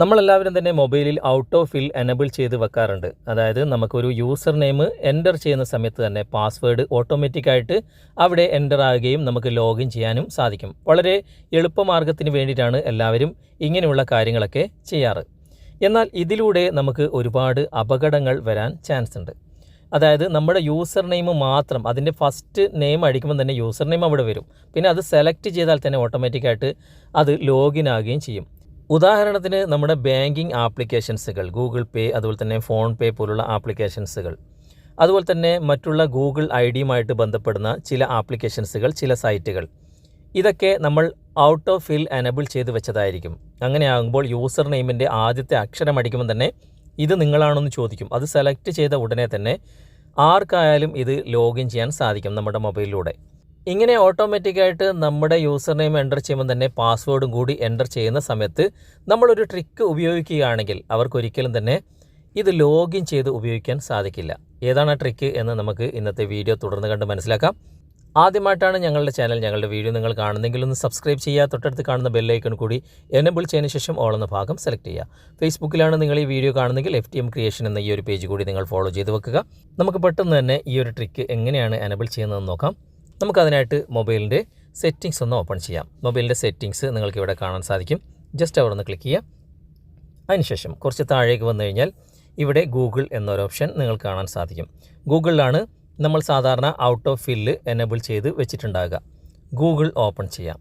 നമ്മളെല്ലാവരും തന്നെ മൊബൈലിൽ ഔട്ട് ഓഫ് ഫിൽ എനബിൾ ചെയ്ത് വെക്കാറുണ്ട്. അതായത് നമുക്കൊരു യൂസർ നെയിം എന്റർ ചെയ്യുന്ന സമയത്ത് തന്നെ പാസ്വേഡ് ഓട്ടോമാറ്റിക്കായിട്ട് അവിടെ എന്റർ ആകുകയും നമുക്ക് ലോഗിൻ ചെയ്യാനും സാധിക്കും. വളരെ എളുപ്പമാർഗത്തിന് വേണ്ടിയിട്ടാണ് എല്ലാവരും ഇങ്ങനെയുള്ള കാര്യങ്ങളൊക്കെ ചെയ്യാറ്. എന്നാൽ ഇതിലൂടെ നമുക്ക് ഒരുപാട് അപകടങ്ങൾ വരാൻ ചാൻസ് ഉണ്ട്. അതായത് നമ്മുടെ യൂസർ നെയിം മാത്രം അതിന്റെ ഫസ്റ്റ് നെയിം അടിക്കുമ്പോൾ തന്നെ യൂസർ നെയിം അവിടെ വരും. പിന്നെ അത് സെലക്ട് ചെയ്താൽ തന്നെ ഓട്ടോമാറ്റിക്കായിട്ട് അത് ലോഗിൻ ആകുകയും ചെയ്യും. ഉദാഹരണത്തിന് നമ്മുടെ ബാങ്കിങ് ആപ്ലിക്കേഷൻസുകൾ ഗൂഗിൾ പേ അതുപോലെ തന്നെ ഫോൺ പേ പോലുള്ള ആപ്ലിക്കേഷൻസുകൾ. അതുപോലെ തന്നെ മറ്റുള്ള ഗൂഗിൾ ഐ ഡിയുമായിട്ട് ബന്ധപ്പെടുന്ന ചില ആപ്ലിക്കേഷൻസുകൾ ചില സൈറ്റുകൾ. ഇതൊക്കെ നമ്മൾ ഔട്ട് ഓഫ് ഫിൽ എനബിൾ ചെയ്ത് വെച്ചതായിരിക്കും. അങ്ങനെയാകുമ്പോൾ യൂസർ നെയിമിന്റെ ആദ്യത്തെ അക്ഷരം അടിക്കുമ്പോൾ തന്നെ ഇത് നിങ്ങളാണെന്ന് ചോദിക്കും. അത് സെലക്ട് ചെയ്ത ഉടനെ തന്നെ ആർക്കായാലും ഇത് ലോഗിൻ ചെയ്യാൻ സാധിക്കും നമ്മുടെ മൊബൈലിലൂടെ. ഇങ്ങനെ ഓട്ടോമാറ്റിക്കായിട്ട് നമ്മുടെ യൂസർ നെയിം എന്റർ ചെയ്യുമ്പോൾ തന്നെ പാസ്വേഡും കൂടി എന്റർ ചെയ്യുന്ന സമയത്ത് നമ്മളൊരു ട്രിക്ക് ഉപയോഗിക്കുകയാണെങ്കിൽ അവർക്കൊരിക്കലും തന്നെ ഇത് ലോഗിൻ ചെയ്ത് ഉപയോഗിക്കാൻ സാധിക്കില്ല. ഏതാണ് ആ ട്രിക്ക് എന്ന് നമുക്ക് ഇന്നത്തെ വീഡിയോ തുടർന്ന് കണ്ട് മനസ്സിലാക്കാം. ആദ്യമായിട്ടാണ് ഞങ്ങളുടെ ചാനൽ ഞങ്ങളുടെ വീഡിയോ നിങ്ങൾ കാണുന്നെങ്കിൽ ഒന്ന് സബ്സ്ക്രൈബ് ചെയ്യുക തൊട്ടടുത്ത് കാണുന്ന ബെല്ലൈക്കൺ കൂടി എനബിൾ ചെയ്തതിന് ശേഷം ഓൾ എന്ന ഭാഗം സെലക്ട് ചെയ്യുക. ഫേസ്ബുക്കിലാണ് നിങ്ങൾ ഈ വീഡിയോ കാണുന്നെങ്കിൽ എഫ് ടി എം ക്രിയേഷൻ എന്ന ഈ ഒരു പേജ് കൂടി നിങ്ങൾ ഫോളോ ചെയ്ത് വെക്കുക. നമുക്ക് പെട്ടെന്ന് തന്നെ ഈ ഒരു ട്രിക്ക് എങ്ങനെയാണ് എനബിൾ ചെയ്യുന്നതെന്ന് നോക്കാം. നമുക്കതിനായിട്ട് മൊബൈലിന്റെ സെറ്റിങ്സ് ഒന്ന് ഓപ്പൺ ചെയ്യാം. മൊബൈലിന്റെ സെറ്റിങ്സ് നിങ്ങൾക്ക് ഇവിടെ കാണാൻ സാധിക്കും. ജസ്റ്റ് അവിടെ ഒന്ന് ക്ലിക്ക് ചെയ്യുക. അതിനുശേഷം കുറച്ച് താഴേക്ക് വന്നു കഴിഞ്ഞാൽ ഇവിടെ ഗൂഗിൾ എന്നൊരു ഓപ്ഷൻ നിങ്ങൾക്ക് കാണാൻ സാധിക്കും. ഗൂഗിളിലാണ് നമ്മൾ സാധാരണ ഔട്ട് ഓഫ് ഫില്ല് എനേബിൾ ചെയ്ത് വെച്ചിട്ടുണ്ടാകുക. ഗൂഗിൾ ഓപ്പൺ ചെയ്യാം.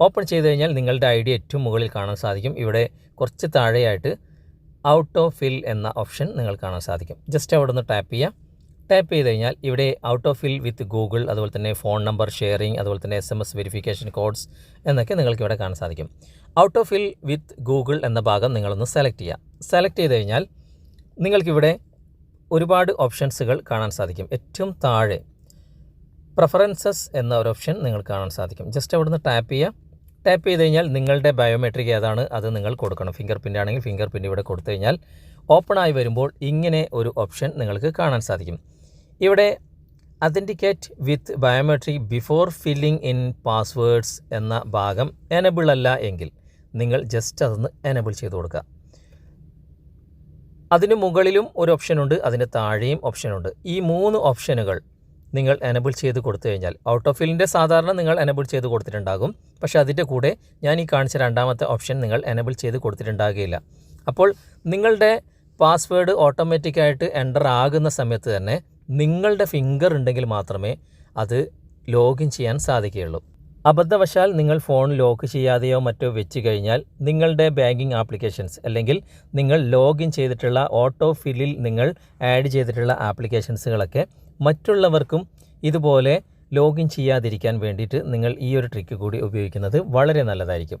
ഓപ്പൺ ചെയ്ത് കഴിഞ്ഞാൽ നിങ്ങളുടെ ഐ ഡി ഏറ്റവും മുകളിൽ കാണാൻ സാധിക്കും. ഇവിടെ കുറച്ച് താഴെയായിട്ട് ഔട്ട് ഓഫ് ഫിൽ എന്ന ഓപ്ഷൻ നിങ്ങൾ കാണാൻ സാധിക്കും. ജസ്റ്റ് അവിടെ ഒന്ന് ടാപ്പ് ചെയ്യുക. ടാപ്പ് ചെയ്ത് കഴിഞ്ഞാൽ ഇവിടെ autofill with Google അതുപോലെ തന്നെ ഫോൺ നമ്പർ ഷെയറിംഗ് അതുപോലെ തന്നെ S M S verification codes എന്നൊക്കെ നിങ്ങൾക്ക് ഇവിടെ കാണാൻ സാധിക്കും. Autofill with Google എന്ന ഭാഗം നിങ്ങളൊന്ന് സെലക്ട് ചെയ്യുക സെലക്ട് ചെയ്ത് കഴിഞ്ഞാൽ നിങ്ങൾക്കിവിടെ ഒരുപാട് ഓപ്ഷൻസുകൾ കാണാൻ സാധിക്കും. ഏറ്റവും താഴെ പ്രഫറൻസസ് എന്ന ഒരു ഓപ്ഷൻ നിങ്ങൾ കാണാൻ സാധിക്കും. ജസ്റ്റ് അവിടുന്ന് ടാപ്പ് ചെയ്യുക ടാപ്പ് ചെയ്ത് കഴിഞ്ഞാൽ നിങ്ങളുടെ ബയോമെട്രിക് ഏതാണ്? അത് നിങ്ങൾ കൊടുക്കണം. ഫിംഗർ പ്രിന്റ് ആണെങ്കിൽ ഫിംഗർ പ്രിന്റ് ഇവിടെ കൊടുത്തു കഴിഞ്ഞാൽ ഓപ്പൺ ആയി വരുമ്പോൾ ഇങ്ങനെ ഒരു ഓപ്ഷൻ നിങ്ങൾക്ക് കാണാൻ സാധിക്കും. ഇവിടെ authenticate with biometric before filling in passwords എന്ന ഭാഗം എനബിൾ അല്ല എങ്കിൽ നിങ്ങൾ ജസ്റ്റ് അതൊന്ന് എനബിൾ ചെയ്ത് കൊടുക്കുക. അതിന് മുകളിലും ഒരു ഓപ്ഷനുണ്ട് അതിന് താഴെയും ഓപ്ഷനുണ്ട് ഈ മൂന്ന് ഓപ്ഷനുകൾ നിങ്ങൾ എനബിൾ ചെയ്ത് കൊടുത്തു കഴിഞ്ഞാൽ ഔട്ട് ഓഫ് ഫില്ലിന്റെ സാധാരണ നിങ്ങൾ എനബിൾ ചെയ്ത് കൊടുത്തിട്ടുണ്ടാകും. പക്ഷേ അതിന്റെ കൂടെ ഞാൻ ഈ കാണിച്ച രണ്ടാമത്തെ ഓപ്ഷൻ നിങ്ങൾ എനബിൾ ചെയ്ത് കൊടുത്തിട്ടുണ്ടാകുകയില്ല അപ്പോൾ നിങ്ങളുടെ പാസ്വേഡ് ഓട്ടോമാറ്റിക്കായിട്ട് എന്റർ ആകുന്ന സമയത്ത് തന്നെ നിങ്ങളുടെ ഫിംഗർ ഉണ്ടെങ്കിൽ മാത്രമേ അത് ലോഗിൻ ചെയ്യാൻ സാധിക്കുകയുള്ളൂ. അബദ്ധവശാൽ നിങ്ങൾ ഫോൺ ലോക്ക് ചെയ്യാതെയോ മറ്റോ വെച്ച് കഴിഞ്ഞാൽ നിങ്ങളുടെ ബാങ്കിങ് ആപ്ലിക്കേഷൻസ് അല്ലെങ്കിൽ നിങ്ങൾ ലോഗിൻ ചെയ്തിട്ടുള്ള ഓട്ടോ ഫില്ലിൽ നിങ്ങൾ ആഡ് ചെയ്തിട്ടുള്ള ആപ്ലിക്കേഷൻസുകളൊക്കെ മറ്റുള്ളവർക്കും ഇതുപോലെ ലോഗിൻ ചെയ്യാതിരിക്കാൻ വേണ്ടിയിട്ട് നിങ്ങൾ ഈ ഒരു ട്രിക്ക് കൂടി ഉപയോഗിക്കുന്നത് വളരെ നല്ലതായിരിക്കും.